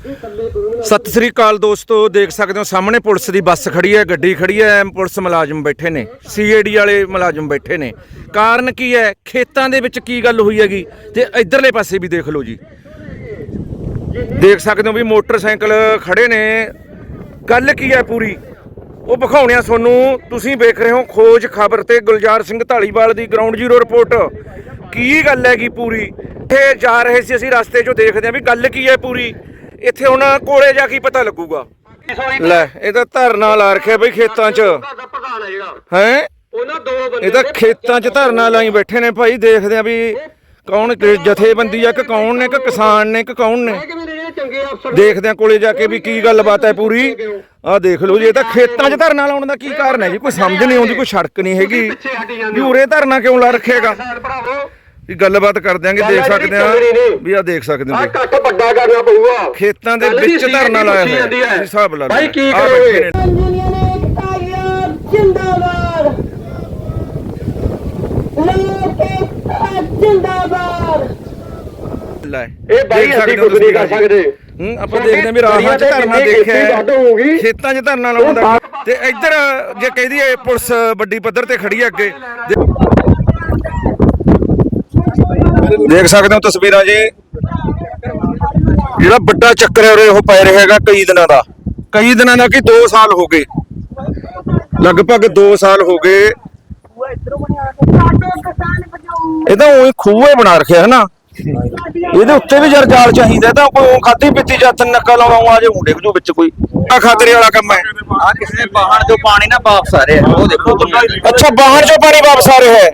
ਸਤਿ ਸ੍ਰੀ ਅਕਾਲ ਦੋਸਤੋ, ਦੇਖ ਸਕਦੇ ਹੋ ਸਾਹਮਣੇ ਪੁਲਿਸ ਦੀ ਬੱਸ ਖੜੀ ਹੈ, ਗੱਡੀ ਖੜੀ ਹੈ ਪੁਲਿਸ ਮੁਲਾਜ਼ਮ ਬੈਠੇ ਨੇ ਸੀਏਡੀ ਵਾਲੇ ਮੁਲਾਜ਼ਮ ਬੈਠੇ ਨੇ। ਕਾਰਨ ਕੀ ਹੈ? ਖੇਤਾਂ ਦੇ ਵਿੱਚ ਕੀ ਗੱਲ ਹੋਈ ਹੈਗੀ? ਤੇ ਇਧਰਲੇ ਪਾਸੇ ਵੀ ਦੇਖ ਲਓ ਜੀ। ਦੇਖ ਸਕਦੇ ਹੋ ਵੀ ਮੋਟਰਸਾਈਕਲ ਖੜੇ ਨੇ। ਗੱਲ ਕੀ ਹੈ ਪੂਰੀ? ਉਹ ਵਿਖਾਉਣੇ ਆ ਤੁਹਾਨੂੰ, ਤੁਸੀਂ ਵੇਖ ਰਹੇ ਹੋ ਖੋਜ ਖਬਰ ਤੇ ਗੁਲਜ਼ਾਰ ਸਿੰਘ ਢਾਲੀਵਾਲ ਦੀ ਗਰਾਊਂਡ ਜ਼ੀਰੋ ਰਿਪੋਰਟ ਕੀ ਗੱਲ ਹੈਗੀ ਪੂਰੀ? ਇੱਥੇ ਜਾ ਰਹੇ ਸੀ ਅਸੀਂ ਰਸਤੇ 'ਚੋਂ ਦੇਖਦੇ ਆ ਵੀ ਗੱਲ ਕੀ ਹੈ ਪੂਰੀ? ਇੱਥੇ ਹੁਣ ਕੋਲੇ ਜਾ ਕੇ ਪਤਾ ਲੱਗੂਗਾ। ਲੈ ਇਹ ਤਾਂ ਧਰਨਾ ਲਾ ਰੱਖਿਆ ਬਈ ਖੇਤਾਂ 'ਚ। ਹੈ? ਉਹਨਾਂ ਇਹ ਤਾਂ ਖੇਤਾਂ 'ਚ ਧਰਨਾ ਲਾਈ ਬੈਠੇ ਨੇ ਭਾਈ ਦੇਖਦੇ ਆ ਵੀ ਕੌਣ ਜਥੇਬੰਦੀ ਆ ਕਿ ਕੌਣ ਨੇ ਕਿ ਕਿਸਾਨ ਨੇ ਕਿ ਕੌਣ ਨੇ? ਦੇਖਦੇ ਆ ਕੋਲੇ ਜਾ ਕੇ ਵੀ ਕੀ ਗੱਲਬਾਤ ਹੈ ਪੂਰੀ। ਆਹ ਦੇਖ ਲਓ ਜੀ ਇਹ ਤਾਂ ਖੇਤਾਂ 'ਚ ਧਰਨਾ ਲਾਉਣ ਦਾ ਕੀ ਕਾਰਨ ਹੈ ਜੀ? ਕੋਈ ਸਮਝ ਨਹੀਂ ਆਉਂਦੀ ਕੋਈ ਸੜਕ ਨਹੀਂ ਹੈਗੀ। ਵੀ ਉਰੇ ਧਰਨਾ ਕਿਉਂ ਲਾ ਰੱਖੇਗਾ ਵੀ ਗੱਲਬਾਤ ਕਰ ਦਿਆਂਗੇ ਦੇਖ ਸਕਦੇ ਆ ਵੀ ਆ ਦੇਖ ਸਕਦੇ ਆ ਹੋ ਇਕੱਠ ਵੱਡਾ ਕਰਨਾ ਪਊਗਾ। ਖੇਤਾਂ ਦੇ ਵਿੱਚ ਧਰਨਾ ਲਾਇਆ ਹੋਇਆ ਹੈ। ਹੈ। ਹਿਸਾਬ ਲਾ ਲਓ। ਭਾਈ ਕੀ ਕਰੋਗੇ? ਜਿੰਦਾਬਾਦ ਲੋਕ ਜਿੰਦਾਬਾਦ ਲੈ ਇਹ ਬਾਈ ਦੇਖ ਅਸੀਂ ਹੋ ਕੁਝ ਨਹੀਂ ਕਰ ਸਕਦੇ। ਹੂੰ ਆਪਾਂ ਦੇਖਦੇ ਹਾਂ ਵੀ ਰਾਹਾਂ 'ਚ ਧਰਨਾ ਦੇਖਿਆ ਹੈ। ਖੇਤਾਂ 'ਚ ਧਰਨਾ ਲਾਉਣ ਦਾ ਤੇ ਇੱਧਰ ਜੇ ਕਹਿ ਦਈਏ ਪੁਲਿਸ ਵੱਡੀ ਪੱਧਰ ਤੇ ਖੜੀ ਹੈ ਅੱਗੇ। ਦੇਖ ਸਕਦੇ ਹੋ ਤਸਵੀਰਾਂ ਜੀ। ਜਿਹੜਾ ਵੱਡਾ ਚੱਕਰ ਹੈ ਉਹ ਪੈ ਰਿਹਾ ਹੈਗਾ ਕਈ ਦਿਨਾਂ ਦਾ। ਕਈ ਦਿਨਾਂ ਦਾ ਕਿ 2 ਸਾਲ ਹੋ ਗਏ। ਲਗਭਗ 2 ਸਾਲ ਹੋ ਗਏ। ਇਹ ਤਾਂ ਉਹੀ ਖੂਹੇ ਬਣਾ ਰੱਖਿਆ ਹੈ ਨਾ ਇਹਦੇ ਉੱਤੇ ਵੀ ਜਰ ਜਾਲ ਚਾਹੀਦਾ ਤਾਂ ਕੋਈ ਖਾਦੀ ਪੀਤੀ ਜੱਤ ਨੱਕਾ ਲਾਉਣਾ ਆ ਜੇ ਮੁੰਡੇ ਵਿੱਚ ਕੋਈ। ਆ ਖਾਤਰੇ ਵਾਲਾ ਕੰਮ ਹੈ। ਆ ਕਿਸੇ ਬਾਹਰ ਤੋਂ ਪਾਣੀ ਨਾ ਵਾਪਸ ਆ ਰਿਹਾ ਉਹ ਦੇਖੋ। ਅੱਛਾ ਬਾਹਰ ਚੋਂ ਪਾਣੀ ਵਾਪਸ ਆ ਰਿਹਾ ਹੈ।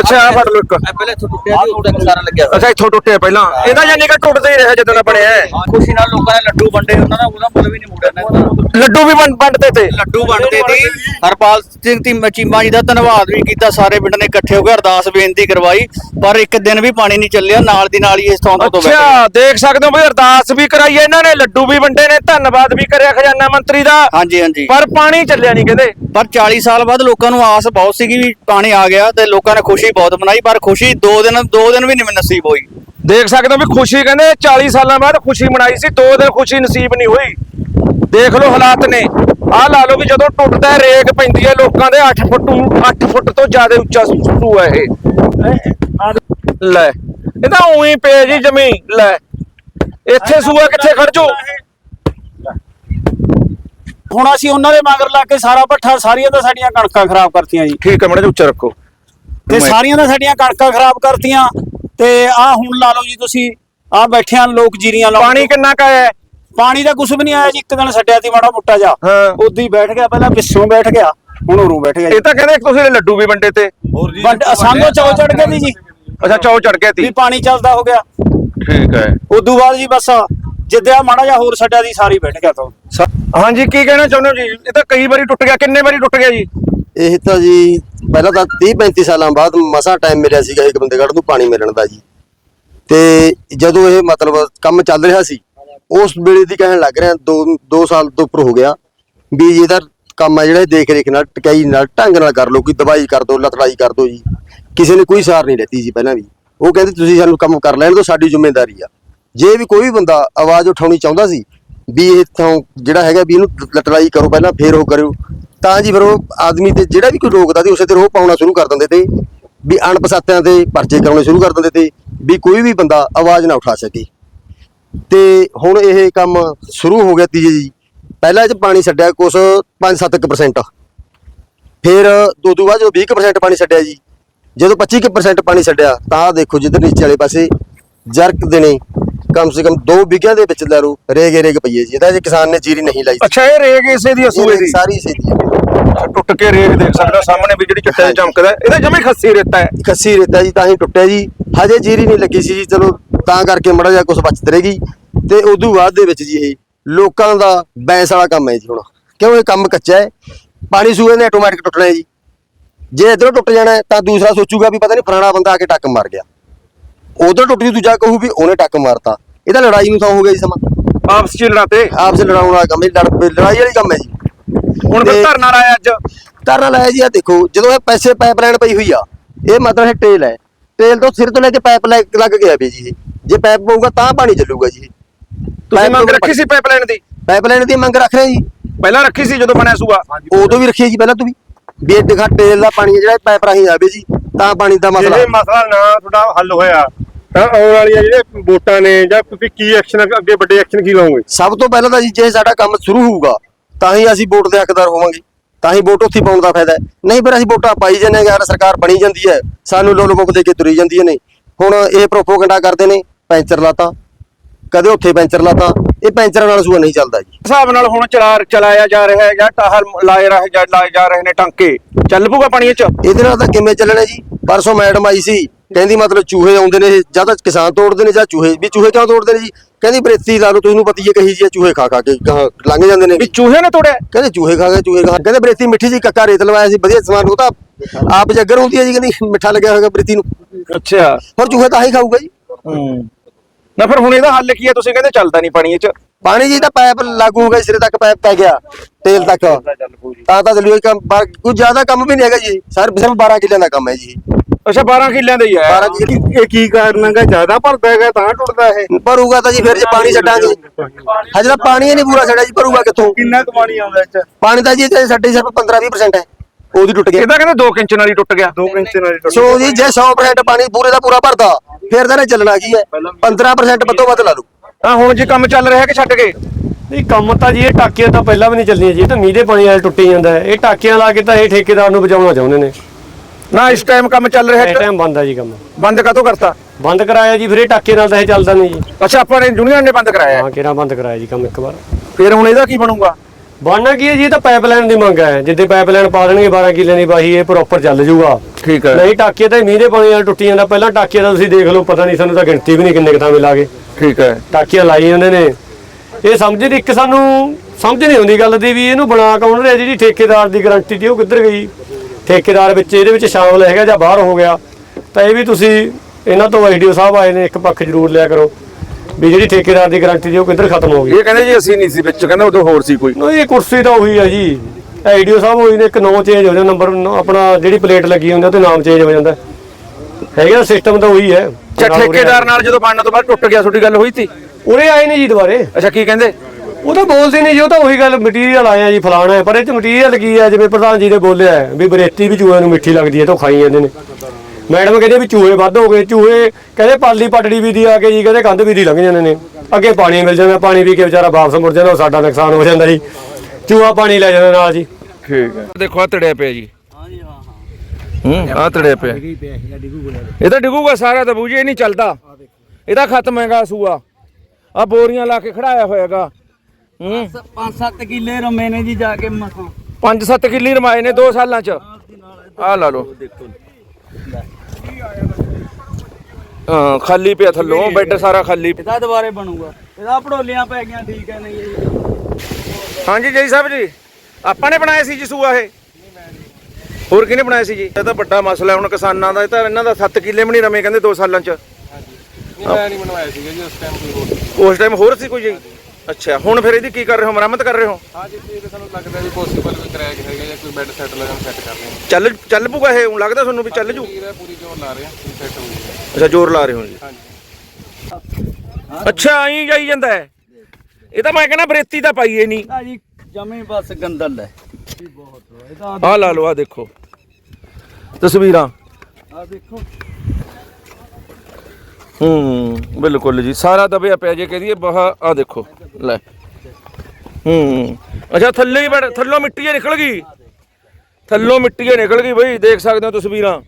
ਅੱਛਾ ਆ ਫੜ ਲਓ ਇੱਕ। ਇਹ ਪਹਿਲੇ ਇੱਥੋਂ ਟੁੱਟਿਆ ਸੀ ਉਹਦਾ ਸਾਰਾ ਲੱਗਿਆ ਹੋਇਆ। ਅੱਛਾ ਇੱਥੋਂ ਟੁੱਟਿਆ ਪਹਿਲਾਂ। ਇਹਦਾ ਯਾਨੀ ਕਿ ਟੁੱਟਦਾ ਹੀ ਰਿਹਾ ਜਦੋਂ ਦਾ ਬਣਿਆ ਹੈ। ਖੁਸ਼ੀ ਨਾਲ ਲੋਕਾਂ ਨੇ ਲੱਡੂ ਵੰਡੇ ਉਹਨਾਂ ਦਾ ਉਹਦਾ ਮੁੱਲ ਵੀ ਨਹੀਂ ਮੁੜਿਆ ਨਾ ਇਹਦਾ। ਲੱਡੂ ਵੀ ਵੰਡ- ਵੰਡਦੇ ਤੇ। ਲੱਡੂ ਵੰਡਦੇ ਸੀ ਹਰਪਾਲ ਸਿੰਘ ਦੀ ਚੀਮਾ ਜੀ ਦਾ ਧੰਨਵਾਦ ਵੀ ਕੀਤਾ। ਸਾਰੇ ਪਿੰਡ ਨੇ ਇਕੱਠੇ ਹੋ ਕੇ ਅਰਦਾਸ ਬੇਨਤੀ ਕਰਵਾਈ। ਪਰ ਇੱਕ ਦਿਨ ਵੀ ਪਾਣੀ ਨਹੀਂ ਚੱਲਿਆ। ਨਾਲ ਦੀ ਨਾਲ ਹੀ ਇਸ ਥਾਂ ਤੋਂ ਬੈਠੇ ਅੱਛਾ ਦੇਖ ਸਕਦੇ ਹੋ ਵੀ ਅਰਦਾਸ ਵੀ ਕਰਾਈ ਹੈ। ਇਹਨਾਂ ਨੇ ਲੱਡੂ ਵੀ ਵੰਡੇ ਨੇ ਧੰਨਵਾਦ ਵੀ ਕਰਿਆ ਖਜ਼ਾਨਾ ਮੰਤਰੀ ਦਾ। ਹਾਂਜੀ ਹਾਂਜੀ। ਪਰ ਪਾਣੀ ਚੱਲਿਆ ਨਹੀਂ ਕਹਿੰਦੇ ਪਰ 40 ਸਾਲ ਬਾਅਦ ਲੋਕਾਂ ਨੂੰ ਆਸ ਬਹੁਤ ਸੀਗੀ ਵੀ ਪਾਣੀ ਆ ਗਿਆ ਤੇ ਲੋਕਾਂ ਨੇ ਖੁਸ਼ੀ ਬਹੁਤ ਮਨਾਈ ਪਰ ਖੁਸ਼ੀ 2 ਦਿਨ 2 ਦਿਨ ਵੀ ਨਹੀਂ ਨਸੀਬ ਹੋਈ। ਦੇਖ ਸਕਦੇ ਹੋ ਵੀ ਖੁਸ਼ੀ ਕਹਿੰਦੇ 40 ਸਾਲਾਂ ਬਾਅਦ ਖੁਸ਼ੀ ਮਨਾਈ ਸੀ ਦੋ ਦਿਨ ਖੁਸ਼ੀ ਨਸੀਬ ਨਹੀਂ ਹੋਈ। ਦੇਖ ਲਓ ਹਾਲਾਤ ਨੇ। ਆਹ ਲਾ ਲਓ ਵੀ ਜਦੋਂ ਟੁੱਟਦਾ ਹੈ, ਰੇਗ ਪੈਂਦੀ ਹੈ ਲੋਕਾਂ ਦੇ 8 ਫੁੱਟ 8 ਫੁੱਟ ਤੋਂ ਜ਼ਿਆਦਾ ਉੱਚਾ ਸੂ ਹੈ ਇਹ। ਲੈ ਇਹ ਤਾਂ ਉਹੀ ਪਏ ਜੀ ਜਮੀ ਲੈ। ਇੱਥੇ ਸੂਆ ਕਿੱਥੇ ਖੜ ਜੋ? ਹੁਣ ਅਸੀਂ ਉਹਨਾਂ ਦੇ ਮਗਰ ਲੱਗ ਕੇ ਸਾਰਾ ਪੱਠਾ ਸਾਰੀਆਂ ਤਾਂ ਸਾਡੀਆਂ ਕਣਕਾਂ ਖਰਾਬ ਕਰਤੀਆਂ ਜੀ। ਠੀਕ ਹੈ ਮੜਾ ਉੱਚਾ ਰੱਖੋ। ਤੇ ਸਾਰੀਆਂ ਤਾਂ ਸਾਡੀਆਂ ਕਣਕਾਂ ਖਰਾਬ ਕਰਤੀਆਂ ਤੇ ਆ ਹੁਣ ਲਾ ਲਓ ਜੀ ਤੁਸੀਂ ਆ ਬੈਠਿਆਂ ਲੋਕ ਜੀਰੀਆਂ ਲਾਉਣ ਪਾਣੀ ਕਿੰਨਾ ਕਾ ਹੈ ਪਾਣੀ ਦਾ ਕੁਝ ਵੀ ਨਹੀਂ ਆਇਆ ਜੀ ਇੱਕ ਦਿਨ ਛੱਡਿਆ ਸੀ ਮਾੜਾ ਮੁੱਟਾ ਜਾ। ਉਦੋਂ ਹੀ ਬੈਠ ਗਿਆ ਪਹਿਲਾਂ ਪਿੱਛੋਂ ਬੈਠ ਗਿਆ ਹੁਣ ਉਰੋਂ ਬੈਠ ਗਿਆ ਜੀ। ਇਹ ਤਾਂ ਕਹਿੰਦੇ ਤੁਸੀਂ ਲੱਡੂ ਵੀ ਵੰਡੇ ਤੇ। ਬਟ ਸਾਂਗੋ ਚੌ ਚੜ ਕੇ ਜੀ। ਅੱਛਾ ਚੌ ਚੜ ਗਿਆ ਵੀ ਤੀ ਪਾਣੀ ਚੱਲਦਾ ਹੋ ਗਿਆ। ਠੀਕ ਹੈ। ਉਦੋਂ ਬਾਅਦ ਜੀ ਬਸ ਜਿੱਦਿਆ ਮਾੜਾ ਜਿਹਾ ਹੋਰ ਛੱਡਿਆ ਦੀ ਸਾਰੀ ਬੈਠ ਗਿਆ ਤੋਂ। ਸ- ਹਾਂਜੀ ਕੀ ਕਹਿਣਾ ਚਾਹੁੰਦੇ ਹੋ ਜੀ? ਇਹ ਤਾਂ ਕਈ ਵਾਰੀ ਟੁੱਟ ਗਿਆ ਕਿੰਨੇ ਵਾਰੀ ਟੁੱਟ ਗਿਆ ਜੀ? ਇਹ ਤਾਂ ਜੀ ਪਹਿਲਾਂ ਤਾਂ 30 35 ਸਾਲਾਂ ਬਾਅਦ ਮਸਾ ਟਾਈਮ ਮਿਲਿਆ ਸੀਗਾ ਇੱਕ ਬੰਦੇਗੜ੍ਹ ਨੂੰ ਪਾਣੀ ਮਿਲਣ ਦਾ ਜੀ। ਤੇ ਜਦੋਂ ਇਹ ਮਤਲਬ ਕੰਮ ਚੱਲ ਰਿਹਾ ਸੀ, ਉਸ ਵੇਲੇ ਦੀ ਕਹਿਣ ਲੱਗ ਰਿਹਾ 2 2 ਸਾਲ ਤੋਂ ਉੱਪਰ ਹੋ ਗਿਆ। ਵੀ ਇਹਦਾ ਕੰਮ ਆ ਜਿਹੜਾ ਇਹ ਦੇਖ ਰੇਖ ਨਾਲ, ਟਕਾਈ ਨਾਲ, ਢੰਗ ਨਾਲ ਕਰ ਲਓ ਕਿ ਦਵਾਈ ਕਰ ਦਿਓ ਲਤੜਾਈ ਕਰ ਦਿਓ ਜੀ। ਕਿਸੇ ਨੇ ਕੋਈ ਸਾਰ ਨਹੀਂ ਲੈਤੀ ਜੀ ਪਹਿਲਾਂ ਵੀ। ਉਹ ਕਹਿੰਦੇ, ਤੁਸੀਂ ਸਾਨੂੰ ਕੰਮ ਕਰ ਲੈਣ ਦਿਓ, ਸਾਡੀ ਜ਼ਿੰਮੇਵਾਰੀ ਆ। ਜੇ ਵੀ ਕੋਈ ਵੀ ਬੰਦਾ ਆਵਾਜ਼ ਉਠਾਉਣੀ ਚਾਹੁੰਦਾ ਸੀ ਵੀ ਇੱਥੋਂ ਜਿਹੜਾ ਹੈਗਾ ਵੀ ਇਹਨੂੰ ਲਟਲਾਈ ਕਰੋ ਪਹਿਲਾਂ, ਫੇਰ ਉਹ ਕਰਿਓ। ਤਾਂ ਜੀ ਫਿਰ ਉਹ ਆਦਮੀ ਤੇ ਜਿਹੜਾ ਵੀ ਕੋਈ ਰੋਕਦਾ ਸੀ, ਉਸੇ ਤੇ ਰੋਹ ਪਾਉਣਾ ਸ਼ੁਰੂ ਕਰ ਦਿੰਦੇ ਤੇ, ਵੀ ਅਣਪਛਾਤਿਆਂ ਤੇ ਪਰਚੇ ਕਰਾਉਣੇ ਸ਼ੁਰੂ ਕਰ ਦਿੰਦੇ ਤੇ, ਵੀ ਕੋਈ ਵੀ ਬੰਦਾ ਆਵਾਜ਼ ਨਾ ਉਠਾ ਸਕੇ। ਤੇ ਹੁਣ ਇਹ ਕੰਮ ਸ਼ੁਰੂ ਹੋ ਗਿਆ ਤੀਜੇ ਜੀ। ਪਹਿਲਾਂ 'ਚ ਪਾਣੀ ਛੱਡਿਆ ਕੁਛ 5-7% ਫਿਰ ਦੋ ਤੋਂ ਬਾਅਦ ਜਦੋਂ 20% ਪਾਣੀ ਛੱਡਿਆ ਜੀ, ਜਦੋਂ 25% ਪਾਣੀ ਛੱਡਿਆ, ਤਾਂ ਦੇਖੋ ਜਿੱਧਰ ਨੀਚੇ ਵਾਲੇ ਪਾਸੇ ਜਰਕ ਦੇਣੇ ਕਮ ਸੇ ਕਮ 2 ਵਿਗਿਆਂ ਦੇ ਵਿੱਚ ਲੈ ਲਓ ਰੇਗ ਰੇਗ ਪਈ ਹੈ ਜੀ। ਇਹਦਾ ਜੇ ਕਿਸਾਨ ਨੇ ਜੀਰੀ ਨਹੀਂ ਲਾਈ ਅੱਛਾ ਇਹ ਰੇਗ ਇਸੇ ਦੀ ਅਸੂਏ ਦੀ? ਸਾਰੀ ਸੇਦੀ ਹੈ ਟੁੱਟ ਕੇ ਰੇਗ ਦੇਖ ਸਕਦੇ ਸਾਹਮਣੇ ਵੀ ਜਿਹੜੀ ਚਿੱਟੇ ਤੇ ਚਮਕਦਾ ਹੈ। ਇਹਦਾ ਜਮੇ ਖੱਸੀ ਰੇਤਾ ਹੈ। ਕੱਸੀ ਰੇਤਾ ਜੀ ਤਾਂ ਹੀ ਟੁੱਟਿਆ ਜੀ। ਹਜੇ ਜੀਰੀ ਨਹੀਂ ਲੱਗੀ ਸੀ ਜੀ ਚਲੋ ਤਾਂ ਕਰਕੇ ਮੜਾ ਜਿਹਾ ਕੁਝ ਬਚਤ ਰਹੇਗੀ। ਤੇ ਉਦੋਂ ਬਾਅਦ ਦੇ ਵਿੱਚ ਜੀ ਇਹ ਲੋਕਾਂ ਦਾ ਬੈਂਸ ਵਾਲਾ ਕੰਮ ਹੈ ਜੀ ਹੁਣ। ਕਿਉਂ ਇਹ ਕੰਮ ਕੱਚਾ ਹੈ? ਪਾਣੀ ਸੂਏ ਨੇ ਆਟੋਮੈਟਿਕ ਟੁੱਟਣਾ ਹੈ ਜੀ। ਜੇ ਇਧਰੋਂ ਟੁੱਟ ਜਾਣਾ ਹੈ, ਤਾਂ ਦੂਸਰਾ ਸੋਚੂਗਾ ਵੀ ਪਤਾ ਨਹੀਂ ਫਲਾਣਾ ਬੰਦਾ ਆ ਕੇ ਟੱਕ ਮਾਰ ਗਿਆ। ਉਧਰ ਟੁੱਟ ਜੂ ਦੂਜਾ ਕਹੂ ਵੀ ਉਹਨੇ ਟੱਕ ਮਾਰਤਾ। ਇਹ ਤਾਂ ਲੜਾਈ ਨੂੰ ਤਾਂ ਹੋ ਗਿਆ ਜੀ ਸਮਾਂ। ਆਪਸ ਚ ਲੜਾਤੇ? ਆਪਸ ਚ ਲੜਾਉਣ ਵਾਲਾ ਕੰਮ ਇਹ ਲੜ ਲੜਾਈ ਵਾਲੀ ਕੰਮ ਹੈ ਜੀ। ਹੁਣ ਫਿਰ ਤੇ- ਧਰਨਾ ਲਾਇਆ ਅੱਜ? ਧਰਨਾ ਲਾਇਆ ਜੀ ਆ ਦੇਖੋ ਜਦੋਂ ਇਹ ਪੈਸੇ ਪਾਈਪਲਾਈਨ ਪਈ ਹੋਈ ਆ ਇਹ ਮਤਲਬ ਹੈ ਟੇਲ ਹੈ। ਤੇਲ ਤੋਂ ਸਿਰ ਤੋਂ ਲੈ ਕੇ ਪਾਈਪ ਲੱਗ ਲੱਗ ਗਿਆ ਵੀ ਜੀ ਇਹ। ਜੇ ਪਾਈਪ ਪਊਗਾ ਤਾਂ ਪਾਣੀ ਚੱਲੂਗਾ ਜੀ ਤੁਸੀਂ ਮੰਗ ਰੱਖੀ ਸੀ ਪਾਈਪਲਾਈਨ ਦੀ? ਪਾਈਪਲਾਈਨ ਦੀ ਮੰਗ ਰੱਖ ਰਹੇ ਜੀ। ਪਹਿਲਾਂ ਰੱਖੀ ਸੀ ਜਦੋਂ ਬਣਿਆ ਸੂਆ? ਉਦੋਂ ਵੀ ਰੱਖੀ ਹੈ ਜੀ ਪਹਿਲਾਂ ਤੋਂ ਵੀ। ਵੀ ਇਹ ਦਿਖਾ ਤੇਲ ਦਾ ਪਾਣੀ ਹੈ ਜਿਹੜਾ ਪਾਈਪ ਰਾਹੀਂ ਆਵੇ ਜੀ ਤਾਂ ਪਾਣੀ ਦਾ ਮਸਲਾ। ਮਸਲਾ ਨਾ ਤੁਹਾਡਾ ਹੱਲ ਹੋਇਆ ਤਾਂ ਆਉਣ ਵਾਲੀਆਂ ਜਿਹੜੇ ਵੋਟਾਂ ਨੇ ਜਾਂ ਤੁਸੀਂ ਕੀ ਐਕਸ਼ਨ ਅੱਗੇ ਵੱਡੇ ਐਕਸ਼ਨ ਕੀ ਲਓਗੇ? ਸਭ ਤੋਂ ਪਹਿਲਾਂ ਤਾਂ ਜੀ ਜੇ ਸਾਡਾ ਕੰਮ ਸ਼ੁਰੂ ਹੋਊਗਾ ਤਾਂ ਹੀ ਅਸੀਂ ਵੋਟ ਦੇ ਹੱਕਦਾਰ ਹੋਵਾਂਗੇ। ਤਾਂ ਹੀ ਵੋਟ ਉੱਥੇ ਪਾਉਣ ਦਾ ਫਾਇਦਾ ਨਹੀਂ ਫਿਰ ਅਸੀਂ ਵੋਟਾਂ ਪਾਈ ਜਾਂਦੇ ਹਾਂ ਯਾਰ ਸਰਕਾਰ ਬਣੀ ਜਾਂਦੀ ਹੈ। ਸਾਨੂੰ ਲੋਲ ਮੁੱਕ ਦੇ ਕੇ ਤੁਰੀ ਜਾਂਦੀਆਂ ਨੇ। ਹੁਣ ਇਹ ਪ੍ਰੋਪੋਗੈਂਡਾ ਕਰਦੇ ਨੇ ਪੈਂਚਰ ਲਾਤਾ। ਕਦੇ ਉੱਥੇ ਪੈਂਚਰ ਲਾਤਾ। ਇਹ ਪੈਂਚਰਾਂ ਨਾਲ ਸੂਆ ਨਹੀਂ ਚੱਲਦਾ ਜੀ। ਹਿਸਾਬ ਨਾਲ ਹੁਣ ਚਲਾ ਚਲਾਇਆ ਜਾ ਰਿਹਾ ਹੈ ਜਾਂ ਟਾਹਲ ਲਾਏ ਰਹੇ ਜਾਂ ਲਾਏ ਜਾ ਰਹੇ ਨੇ ਟਾਂਕੇ। ਚੱਲ ਪੂਗਾ ਪਾਣੀ ਚ? ਇਹਦੇ ਨਾਲ ਤਾਂ ਕਿਵੇਂ ਚੱਲਣਾ ਜੀ? ਪਰਸੋਂ ਮੈਡਮ ਆਈ ਸੀ ਕਹਿੰਦੀ ਮਤਲਬ ਚੂਹੇ ਆਉਂਦੇ ਨੇ ਇਹ ਜਾਂ ਤਾਂ ਕਿਸਾਨ ਤੋੜਦੇ ਨੇ ਜਾਂ ਚੂਹੇ ਵੀ ਚੂਹੇ ਕਿਉਂ ਤੋੜਦੇ ਨੇ ਜੀ? ਕਹਿੰਦੀ ਬਰੇਤੀ ਲਾ ਲਓ ਤੁਹਾਨੂੰ ਪਤੀ ਹੈ ਕਹੀ ਜੀ ਚੂਹੇ ਖਾ ਖਾ ਕੇ ਗਾਹਾਂ ਲੰਘ ਜਾਂਦੇ ਨੇ। ਵੀ ਚੂਹੇ ਨੇ ਤੋੜਿਆ? ਕਹਿੰਦੇ ਚੂਹੇ ਖਾ ਗਏ ਚੂਹੇ ਖਾ ਕਹਿੰਦੇ ਬਰੇਤੀ ਮਿੱਠੀ ਜੀ ਕੱਕਾ ਰੇਤ ਲਵਾਇਆ ਸੀ ਵਧੀਆ ਸਮਾਨ ਉਹ ਤਾਂ ਆਪ ਜੱਗਰ ਹੁੰਦੀ ਹੈ ਜੀ ਕਹਿੰਦੀ ਮਿੱਠਾ ਲੱਗਿਆ ਹੋਇਆ ਬਰੇਤੀ ਨੂੰ। ਅੱਛਾ। ਹੋਰ ਚੂਹੇ ਤਾਂ ਹੀ ਖਾਊਗਾ ਜੀ। ਹੂੰ। ਨਾ ਫਿਰ ਹੁਣ ਇਹਦਾ ਹੱਲ ਕੀ ਹੈ? ਤੁਸੀਂ ਕਹਿੰਦੇ ਚੱਲਦਾ ਨਹੀਂ ਪਾਣੀ ਇਹ ਚ। ਪਾਣੀ ਜੀ ਤਾਂ ਪਾਈਪ ਲਾਗੂ ਹੋ ਗਿਆ ਸਿਰੇ ਤੱਕ ਪਾਈਪ ਪੈ ਗਿਆ ਤੇਲ ਤੱਕ। ਤਾਂ ਤਾਂ ਚੱਲਿਓ ਕੰਮ ਬਾਹਰ ਕੁਝ ਜ਼ਿਆਦਾ ਕੰਮ ਵੀ ਨਹੀਂ ਹੈਗਾ ਜੀ। ਸਰ ਸਿਰਫ 12 ਕਿੱਲਿਆਂ ਦਾ ਕੰਮ ਹੈ ਜੀ। ਅੱਛਾ 12 ਕਿੱਲਿਆਂ ਦਾ ਹੀ ਹੈ 12 ਕਿੱਲੇ। ਇਹ ਕੀ ਕਾਰਨ ਹੈਗਾ? ਜ਼ਿਆਦਾ ਭਰਦਾ ਹੈਗਾ ਤਾਂ ਟੁੱਟਦਾ ਇਹ। ਭਰੂਗਾ ਤਾਂ ਜੀ ਫਿਰ ਜੇ ਪਾਣੀ ਛੱਡਾਂਗੇ। ਹਜੇ ਤਾਂ ਪਾਣੀ ਹੀ ਨਹੀਂ ਪੂਰਾ ਛੱਡਿਆ ਜੀ ਭਰੂਗਾ ਕਿੱਥੋਂ? ਕਿੰਨਾ ਕੁ ਪਾਣੀ ਆਉਂਦਾ ਇੱਥੇ? ਪਾਣੀ ਤਾਂ ਜੀ ਇੱਥੇ ਸਾਡੇ ਸਿਰਫ 15-20% ਹੈ। ਉਹਦੀ ਟੁੱਟ ਗਿਆ। ਇਹਦਾ ਕਹਿੰਦੇ 2 ਇੰਚ ਨਾਲ ਹੀ ਟੁੱਟ ਗਿਆ। 2 ਇੰਚ ਨਾਲ ਹੀ ਸੋ ਜੀ ਜੇ 100% ਪਾਣੀ ਪੂਰੇ ਦਾ ਪੂਰਾ ਭਰਦਾ ਫਿਰ ਤਾਂ ਇਹ ਚੱਲਣਾ ਕੀ ਹੈ? 15% ਵੱਧੋ ਵੱਧ ਲਾ ਲਓ। ਆ ਹੁਣ ਜੇ ਕੰਮ ਚੱਲ ਰਿਹਾ ਕਿ ਛੱਡ ਗਏ ਨਹੀਂ ਕੰਮ ਤਾਂ ਜੀ ਇਹ ਟਾਕੀਆਂ ਤਾਂ ਪਹਿਲਾਂ ਵੀ ਨਹੀਂ ਚੱਲੀਆਂ ਜੀ। ਇਹ ਤਾਂ ਮੀਂਹ ਦੇ ਪਾਣੀ ਨਾਲ ਟੁੱਟੀ ਜਾਂਦਾ ਹੈ। ਇਹ ਟਾਕੀਆਂ ਲਾ ਕੇ ਤਾਂ ਇਹ ਠੇਕੇਦਾਰ ਨੂੰ ਬਚਾਉਣਾ ਚਾਹੁੰਦੇ ਨੇ। ਨਾ ਇਸ ਟਾਈਮ ਕੰਮ ਚੱਲ ਰਿਹਾ ਇਸ ਟਾਈਮ ਬੰਦ ਆ ਜੀ ਕੰਮ। ਬੰਦ ਕਾਤੋਂ ਕਰਤਾ? ਬੰਦ ਕਰਾਇਆ ਜੀ ਫਿਰ ਇਹ ਟਾਕੇ ਨਾਲ ਤਾਂ ਇਹ ਚੱਲਦਾ ਨਹੀਂ ਜੀ। ਅੱਛਾ ਆਪਾਂ ਨੇ ਯੂਨੀਅਨ ਨੇ ਬੰਦ ਕਰਾਇਆ। ਹੈ। ਕਿਹੜਾ ਬੰਦ ਕਰਾਇਆ ਜੀ ਕੰਮ ਇੱਕ ਵਾਰ। ਫਿਰ ਹੁਣ ਇਹਦਾ ਕੀ ਬਣੂਗਾ? ਬਣਨਾ ਕੀ ਹੈ ਜੀ ਇਹ ਤਾਂ ਪਾਈਪਲਾਈਨ ਦੀ ਮੰਗ ਹੈ। ਜਿੱਦੇ ਪਾਈਪਲਾਈਨ ਪਾ ਦੇਣਗੇ 12 ਕਿੱਲੇ ਦੀ ਬਾਹੀ ਇਹ ਪ੍ਰੋਪਰ ਚੱਲ ਜਾਊਗਾ। ਠੀਕ ਹੈ। ਨਹੀਂ ਟਾਕੇ ਤਾਂ ਮੀਂਹ ਦੇ ਪਾਣੀ ਨਾਲ ਟੁੱਟੀ ਜਾਂਦਾ। ਪਹਿਲਾਂ ਟਾਕੇ ਦਾ ਤੁਸੀਂ ਦੇਖ ਲਓ ਪਤਾ ਨਹੀਂ ਸਾਨੂੰ ਤਾਂ ਗਿਣਤੀ ਵੀ ਨਹੀਂ ਕਿੰਨੇ ਕਿਤਾ ਮਿਲਾ ਕੇ ਠੀਕ ਹੈ। ਟਾਕੀਆਂ ਲਾਈ ਜਾਂਦੇ ਨੇ। ਇਹ ਸਮਝ ਨਹੀਂ ਇੱਕ ਸਾਨੂੰ ਸਮਝ ਨਹੀਂ ਆਉਂਦੀ ਗੱਲ ਦੀ ਵੀ ਇਹਨੂੰ ਬਣਾ ਕੌਣ ਰਿਹਾ ਜਿਹੜੀ ਠੇਕੇਦਾਰ ਦੀ ਗਾਰੰਟੀ ਸੀ ਉਹ ਕਿੱਧਰ ਗਈ? ਠੇਕੇਦਾਰ ਵਿੱਚ ਇਹਦੇ ਵਿੱਚ ਸ਼ਾਮਲ ਹੈਗਾ ਜਾਂ ਬਾਹਰ ਹੋ ਗਿਆ ਤਾਂ ਇਹ ਵੀ ਤੁਸੀਂ ਇਹਨਾਂ ਤੋਂ ਆਈਡੀਓ ਸਾਹਿਬ ਆਏ ਨੇ ਇੱਕ ਪੱਖ ਜ਼ਰੂਰ ਲਿਆ ਕਰੋ ਵੀ ਜਿਹੜੀ ਠੇਕੇਦਾਰ ਦੀ ਗਾਰੰਟੀ ਸੀ ਉਹ ਕਿੱਧਰ ਖਤਮ ਹੋ ਗਈ। ਇਹ ਕਹਿੰਦੇ ਜੀ ਅਸੀਂ ਨਹੀਂ ਸੀ ਵਿੱਚ ਕਹਿੰਦਾ ਉਦੋਂ ਹੋਰ ਸੀ ਕੋਈ। ਨਹੀਂ ਇਹ ਕੁਰਸੀ ਤਾਂ ਉਹੀ ਆ ਜੀ। ਆਈਡੀਓ ਸਾਹਿਬ ਹੋਈ ਨੇ ਇੱਕ ਨੌ ਚੇਂਜ ਹੋ ਜਾਂਦਾ ਨੰਬਰ ਆਪਣਾ ਜਿਹੜੀ ਪਲੇਟ ਲੱਗੀ ਹੁੰਦੀ ਤੇ ਨਾਮ ਚੇਂਜ ਹੋ ਜਾਂਦਾ। ਹੈਗਾ ਸਿਸਟਮ ਤਾਂ ਉਹੀ ਹੈ ਅੱਛਾ ਠੇਕੇਦਾਰ ਨਾਲ ਜਦੋਂ ਬਣਨ ਤੋਂ ਬਾਅਦ ਟੁੱਟ ਗਿਆ ਤੁਹਾਡੀ ਗੱਲ ਹੋਈ ਸੀ ਉਰੇ ਆਏ ਨੇ ਜੀ ਦੁਬਾਰੇ। ਅੱਛਾ ਕੀ ਕਹਿੰਦੇ? ਉਹ ਤਾਂ ਬੋਲਦੇ ਨਹੀਂ ਜੀ ਉਹ ਤਾਂ ਉਹੀ ਗੱਲ ਮਟੀਰੀਅਲ ਆਇਆ ਜੀ ਫਲਾਣਾ ਹੈ ਪਰ ਇਹ ਚ ਮਟੀਰੀਅਲ ਕੀ ਹੈ? ਜਿਵੇਂ ਪ੍ਰਧਾਨ ਜੀ ਨੇ ਬੋਲਿਆ ਹੈ, ਵੀ ਬਰੇਤੀ ਵੀ ਚੂਹੇ ਨੂੰ ਮਿੱਠੀ ਲੱਗਦੀ ਹੈ ਤਾਂ ਉਹ ਖਾਈ ਜਾਂਦੇ ਨੇ। ਮੈਡਮ ਕਹਿੰਦੇ ਵੀ ਚੂਹੇ ਵੱਧ ਹੋ ਗਏ ਚੂਹੇ ਕਹਿੰਦੇ ਪਾਲੀ ਪਟੜੀ ਵੀ ਦੀ ਆ ਕੇ ਜੀ ਕਹਿੰਦੇ ਕੰਧ ਵੀ ਦੀ ਲੰਘ ਜਾਂਦੇ ਨੇ। ਅੱਗੇ ਪਾਣੀ ਮਿਲ ਜਾਂਦਾ ਪਾਣੀ ਪੀ ਕੇ ਵਿਚਾਰਾ ਵਾਪਸ ਮੁੜ ਜਾਂਦਾ ਉਹ ਸਾਡਾ ਨੁਕਸਾਨ ਹੋ ਜਾਂਦਾ ਜੀ। ਚੂਹਾ ਪਾਣੀ ਲੈ ਜਾਂਦਾ ਨਾਲ ਜੀ। ਠੀਕ ਹੈ। ਦੇਖੋ ਆ ਤੜਿਆ ਪਿਆ ਜੀ। ਹਾਂਜੀ ਹਾਂ ਹਾਂ। ਹੂੰ ਆ ਤੜਿਆ ਪਿਆ। ਇਹ ਤਾਂ ਡਿੱਗੂਗਾ ਸਾਰਾ ਤਾਂ ਬੂਝੇ ਨਹੀਂ ਚੱਲਦਾ। ਇਹਦਾ ਖਤਮ ਹੈਗਾ ਸੂਆ। ਆ ਬੋਰੀਆਂ ਲਾ ਕੇ ਖੜਾਇਆ ਹੋਇਆਗਾ। ਹੂੰ। 5-7 ਕਿੱਲੇ ਰਮੇ ਨੇ ਜੀ ਜਾ ਕੇ ਮਸਾਂ। 5-7 ਕਿੱਲੀ ਰਮਾਏ ਨੇ 2 ਸਾਲਾਂ ਚ। ਆ ਲਾ ਲਓ। ਹਾਂ ਖਾਲੀ ਪਿਆ ਥੱਲੋਂ ਬੈੱਡ ਸਾਰਾ ਖਾਲੀ। ਇਹਦਾ ਦੁਬਾਰੇ ਬਣੂਗਾ। ਇਹਦਾ ਪੜੋਲੀਆਂ ਪੈ ਗਈਆਂ ਠੀਕ ਹੈ ਨਹੀਂ ਹਾਂਜੀ ਜੈ ਸਾਹਿਬ ਜੀ। ਆਪਾਂ ਨੇ ਬਣਾਇਆ ਸੀ ਜੀ ਸੂਆ ਇਹ? ਹੋਰ ਕਿਹਨੇ ਬਣਾਇਆ ਸੀ ਜੀ? ਇਹ ਤਾਂ ਵੱਡਾ ਮਸਲਾ ਹੈ ਹੁਣ ਕਿਸਾਨਾਂ ਦਾ ਇਹ ਤਾਂ ਇਹਨਾਂ ਦਾ 7 ਕਿੱਲੇ ਵੀ ਨਹੀਂ ਰਮੇ ਕਹਿੰਦੇ 2 ਸਾਲਾਂ ਚ। ਮੈਂ ਨਹੀਂ ਬਣਵਾਇਆ ਸੀਗਾ ਜੀ ਉਸ ਟਾਈਮ ਕੋਈ ਹੋਰ ਉਸ ਟਾਈਮ ਹੋਰ ਸੀ ਕੋਈ ਜੀ? ਅੱਛਾ ਹੁਣ ਫਿਰ ਇਹਦੀ ਕੀ ਕਰ ਰਹੇ ਹੋ? ਮੁਰੰਮਤ ਕਰ ਰਹੇ ਹੋ? ਹਾਂ ਜੀ ਤੇ ਸਾਨੂੰ ਲੱਗਦਾ ਵੀ ਪੋਸੀਬਲ ਵੀ ਕਰਾਇਆ ਕਿ ਹੈਗਾ ਜਾਂ ਕੋਈ ਬੈੱਡ ਸੈੱਟ ਲਗਾਉਣ ਸੈੱਟ ਕਰ ਰਹੇ ਹਾਂ। ਚੱਲ ਚੱਲ ਪੂਗਾ ਇਹ ਹੁਣ ਲੱਗਦਾ ਤੁਹਾਨੂੰ ਵੀ ਚੱਲ ਜੂ? ਪੂਰੀ ਪੂਰੀ ਜੋਰ ਲਾ ਰਹੇ ਹਾਂ ਸੈੱਟ ਹੋ ਜਾਊਗਾ ਅੱਛਾ ਜ਼ੋਰ ਲਾ ਰਹੇ ਹੋ ਜੀ। ਅੱਛਾ ਐਂ ਜਾਈ ਜਾਂਦਾ ਹੈ। ਇਹ ਤਾਂ ਮੈਂ ਕਹਿੰਦਾ ਬਰੇਤੀ ਤਾਂ ਪਾਈਏ ਨਹੀਂ। ਆ ਜੀ ਜਮੀ ਬਸ ਗੰਦਲ ਹੈ। ਆਹ ਲਾ ਲਓ ਆ ਦੇਖੋ। ਤਸਵੀਰਾਂ। ਆ ਦੇਖੋ। ਹੂੰ, ਬਿਲਕੁਲ ਜੀ। ਸਾਰਾ ਦਬਿਆ ਪਿਆ ਜੇ ਕਹਦੀਏ ਬਾਹ ਆ ਦੇਖੋ, ਲੈ। ਹੂੰ, ਅੱਛਾ, ਥੱਲੇ ਹੀ ਬੜ ਥੱਲੋਂ ਮਿੱਟੀ ਹੀ ਨਿਕਲ ਗਈ। ਥੱਲੋਂ ਮਿੱਟੀ ਹੀ ਨਿਕਲ ਗਈ ਬਈ, ਦੇਖ ਸਕਦੇ ਹੋ ਤਸਵੀਰਾਂ